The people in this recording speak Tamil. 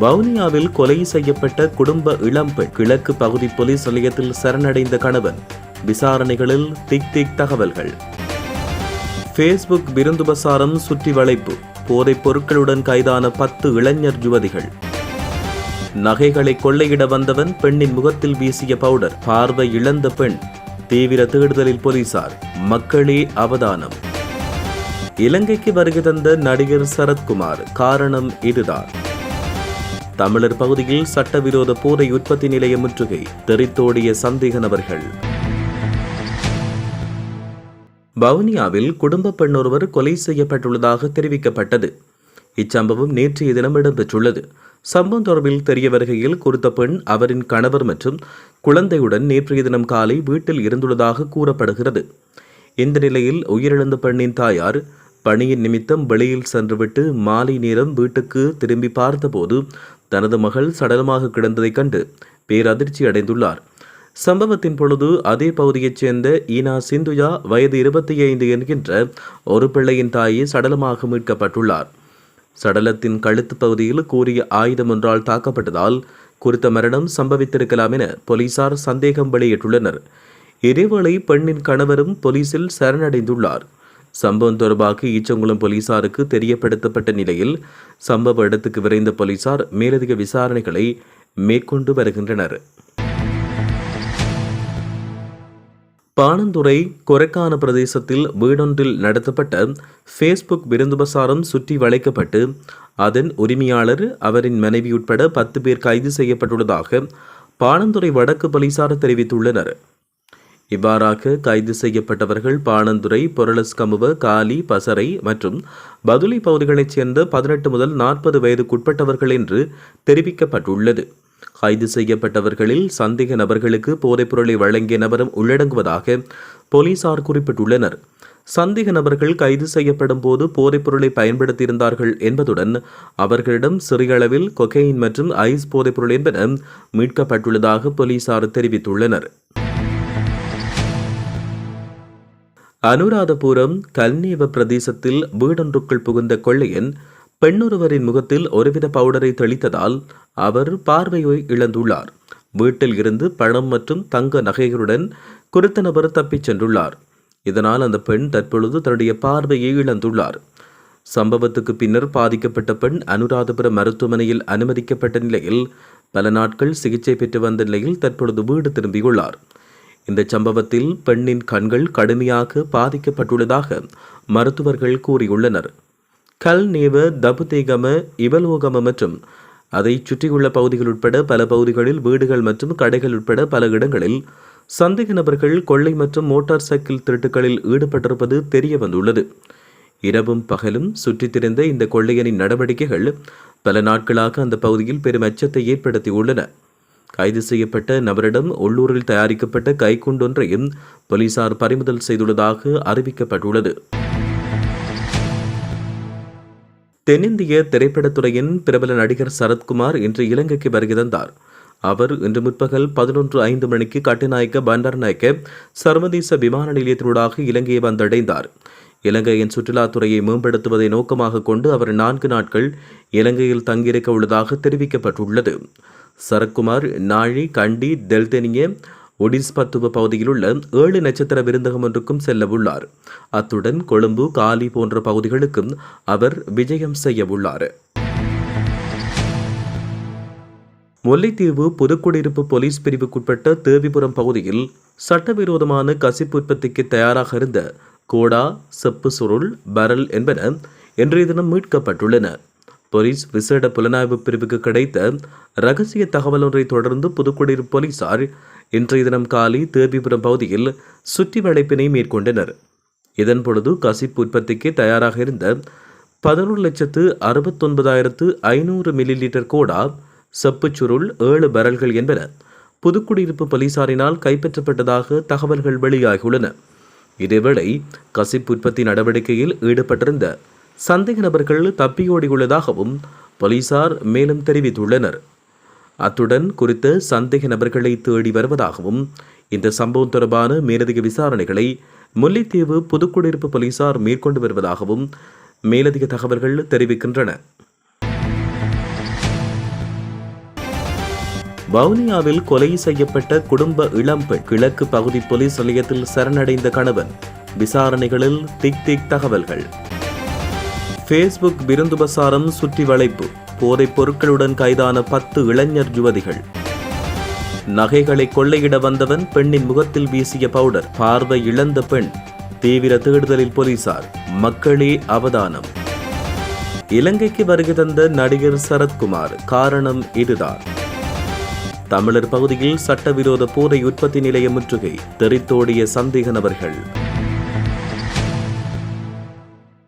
வவுனியாவில் கொலை செய்யப்பட்ட குடும்ப இளம்பெண் கிழக்கு பகுதி போலீஸ் நிலையத்தில் சரணடைந்த கணவன். விசாரணைகளில் திக் திக் தகவல்கள். ஃபேஸ்புக் விருந்துபசாரம் சுற்றி வளைப்பு போதைப் பொருட்களுடன் கைதான பத்து இளைஞர் யுவதிகள். நகைகளை கொள்ளையிட வந்தவன் பெண்ணின் முகத்தில் வீசிய பவுடர். பார்வை இழந்த பெண். தீவிர தேடுதலில் போலீசார். மக்களே அவதானம். இலங்கைக்கு வருகை தந்த நடிகர் சரத்குமார். காரணம் இதுதான். தமிழர் பகுதியில் சட்டவிரோத போதை உற்பத்தி நிலைய முற்றுகை தெரித்தோடிய சந்தேக நபர்கள். வவுனியாவில் குடும்ப பெண் ஒருவர் கொலை செய்யப்பட்டுள்ளதாக தெரிவிக்கப்பட்டது. இச்சம்பவம் நேற்றைய தினம் இடம்பெற்றுள்ளது. சம்பவம் தொடர்பில் தெரிய வருகையில் குறித்த பெண் அவரின் கணவர் மற்றும் குழந்தையுடன் நேற்றைய தினம் காலை வீட்டில் இருந்துள்ளதாக கூறப்படுகிறது. இந்த நிலையில் உயிரிழந்த பெண்ணின் தாயார் பணியின் நிமித்தம் வெளியில் சென்றுவிட்டு மாலை நேரம் வீட்டுக்கு திரும்பி பார்த்தபோது தனது மகள் சடலமாக கிடந்ததைக் கண்டு பேரதிர்ச்சி அடைந்துள்ளார். சம்பவத்தின் பொழுது அதே பகுதியைச் சேர்ந்த ஈனா சிந்துயா வயது இருபத்தி ஐந்து என்கின்ற ஒரு பிள்ளையின் தாயே சடலமாக மீட்கப்பட்டுள்ளார். சடலத்தின் கழுத்து பகுதியில் கூறிய ஆயுதம் ஒன்றால் தாக்கப்பட்டதால் குறித்த மரணம் சம்பவித்திருக்கலாம் என போலீசார் சந்தேகம் வெளியிட்டுள்ளனர். இதேவேளை பெண்ணின் கணவரும் போலீசில் சரணடைந்துள்ளார். சம்பவம் தொடர்பாக ஈச்சங்குளம் போலீசாருக்கு தெரியப்படுத்தப்பட்ட நிலையில் சம்பவ இடத்துக்கு விரைந்த போலீசார் மேலதிக விசாரணைகளை மேற்கொண்டு வருகின்றனர். பாணந்துறை கொரைக்கான பிரதேசத்தில் வீடொன்றில் நடத்தப்பட்ட ஃபேஸ்புக் விருந்துபசாரம் சுற்றி வளைக்கப்பட்டு அதன் உரிமையாளர் அவரின் மனைவி உட்பட பத்து பேர் கைது செய்யப்பட்டுள்ளதாக பாணந்துறை வடக்கு போலீசார் தெரிவித்துள்ளனர். இவ்வாறாக கைது செய்யப்பட்டவர்கள் பாணந்துறை பொருளஸ்கமுவ காலி பசறை மற்றும் பதுளை பகுதிகளைச் சேர்ந்த பதினெட்டு முதல் நாற்பது வயதுக்குட்பட்டவர்கள் என்று தெரிவிக்கப்பட்டுள்ளது. கைது செய்யப்பட்டவர்களில் சந்தேக நபர்களுக்கு போதைப்பொருளை வழங்கிய நபரும் உள்ளடங்குவதாக போலீசார் குறிப்பிட்டுள்ளனர். சந்தேக நபர்கள் கைது செய்யப்படும் போது போதைப்பொருளை பயன்படுத்தியிருந்தார்கள் என்பதுடன் அவர்களிடம் சிறிய அளவில் கொகையின் மற்றும் ஐஸ் போதைப்பொருள் என்பன மீட்கப்பட்டுள்ளதாக போலீசார் தெரிவித்துள்ளனர். அனுராதபுரம் கல்நீவ பிரதேசத்தில் வீடொன்றுக்குள் புகுந்த கொள்ளையன் பெண்ணொருவரின் முகத்தில் ஒருவித பவுடரை தெளித்ததால் அவர் பார்வையை இழந்துள்ளார். வீட்டில் இருந்து பணம் மற்றும் தங்க நகைகளுடன் குறித்த நபர் தப்பிச் சென்றுள்ளார். இதனால் அந்த பெண் தற்பொழுது தன்னுடைய பார்வையை இழந்துள்ளார். சம்பவத்துக்கு பின்னர் பாதிக்கப்பட்ட பெண் அனுராதபுரம் மருத்துவமனையில் அனுமதிக்கப்பட்ட நிலையில் பல நாட்கள் சிகிச்சை பெற்று வந்த நிலையில் தற்பொழுது வீடு திரும்பியுள்ளார். இந்த சம்பவத்தில் பெண்ணின் கண்கள் கடுமையாக பாதிக்கப்பட்டுள்ளதாக மருத்துவர்கள் கூறியுள்ளனர். கல் நேவ தபுதேகம இவலோகம மற்றும் அதை சுற்றியுள்ள பகுதிகள் உட்பட பல பகுதிகளில் வீடுகள் மற்றும் கடைகள் உட்பட பல இடங்களில் சந்தேக நபர்கள் கொள்ளை மற்றும் மோட்டார் சைக்கிள் திருட்டுகளில் ஈடுபட்டிருப்பது தெரிய வந்துள்ளது இரவும் பகலும் சுற்றித் திரிந்த இந்த கொள்ளையனின் நடவடிக்கைகள் பல நாட்களாக அந்த பகுதியில் பெரும் அச்சத்தை ஏற்படுத்தியுள்ளன. கைது செய்யப்பட்ட நபரிடம் உள்ளூரில் தயாரிக்கப்பட்ட கைக்குண்டொன்றையும் போலீசார் பறிமுதல் செய்துள்ளதாக அறிவிக்கப்பட்டுள்ளது. தென்னிந்திய திரைப்படத்துறையின் பிரபல நடிகர் சரத்குமார் இன்று இலங்கைக்கு வருகை தந்தார். அவர் இன்று முற்பகல் பதினொன்று ஐந்து மணிக்கு கட்டுநாயக்க பண்டாரநாயக்க சர்வதேச விமான நிலையத்தினூடாக இலங்கையை வந்தடைந்தார். இலங்கையின் சுற்றுலாத்துறையை மேம்படுத்துவதை நோக்கமாக கொண்டு அவர் நான்கு நாட்கள் இலங்கையில் தங்கியிருக்க உள்ளதாக தெரிவிக்கப்பட்டுள்ளது. சரத்குமார் நாழி கண்டி டெல்தெனிய ஒடிஸ்பத்துவ பகுதியில் உள்ள ஏழு நட்சத்திர விருந்தகம் ஒன்றுக்கும் செல்ல உள்ளார் அத்துடன் கொழும்பு காலி போன்ற பகுதிகளுக்கும் அவர் விஜயம் செய்ய உள்ளார் முல்லைத்தீவு புதுக்குடியிருப்பு போலீஸ் பிரிவுக்குட்பட்ட தேவிபுரம் பகுதியில் சட்டவிரோதமான கசிப்பு உற்பத்திக்கு தயாராக இருந்த கோடா செப்பு சுருள் பரல் என்பன இன்றைய தினம் மீட்கப்பட்டுள்ளன. போலீஸ் விசேட புலனாய்வு பிரிவுக்கு கிடைத்த ரகசிய தகவல் ஒன்றை தொடர்ந்து புதுக்குடியிருப்பு போலீசார் இன்றைய தினம் காலை தேவிபுரம் பகுதியில் சுற்றி வளைப்பினை மேற்கொண்டனர். இதன் பொழுது கசிப்பு உற்பத்திக்கு தயாராக இருந்த பதினொரு லட்சத்து அறுபத்தொன்பதாயிரத்து ஐநூறு மில்லி லிட்டர் கோடா செப்புச்சுருள் ஏழு பரல்கள் என்பன புதுக்குடியிருப்பு போலீசாரினால் கைப்பற்றப்பட்டதாக தகவல்கள் வெளியாகியுள்ளன. இதேவேளை கசிப்பு உற்பத்தி நடவடிக்கையில் ஈடுபட்டிருந்த சந்தேக நபர்கள் தப்பியோடியுள்ளதாகவும் போலீசார் மேலும் தெரிவித்துள்ளனர். அத்துடன் குறித்த சந்தேக நபர்களை தேடி வருவதாகவும் இந்த சம்பவம் தொடர்பான மேலதிக விசாரணைகளை முல்லைத்தீவு புதுக்குடியிருப்பு போலீசார் மேற்கொண்டு வருவதாகவும் மேலதிக தகவல்கள் தெரிவிக்கின்றன. வவுனியாவில் கொலை செய்யப்பட்ட குடும்ப இளம்பெண் கிழக்கு பகுதி போலீஸ் நிலையத்தில் சரணடைந்த கணவன். விசாரணைகளில் திக் திக் தகவல்கள். ஃபேஸ்புக் விருந்து பசாரம் சுற்றி வளைப்பு. போதைப் பொருட்களுடன் கைதான பத்து இளைஞர் யுவதிகள். நகைகளை கொள்ளையிட வந்தவன் பெண்ணின் முகத்தில் வீசிய பவுடர். பார்வை இழந்த பெண் தீவிர தேடுதலில் போலீசார். மக்களே அவதானம். இலங்கைக்கு வருகை தந்த நடிகர் சரத்குமார் காரணம் இதுதான். தமிழர் பகுதியில் சட்டவிரோத போதை உற்பத்தி நிலைய முற்றுகை. தெரித்தோடிய சந்தேக நபர்கள்.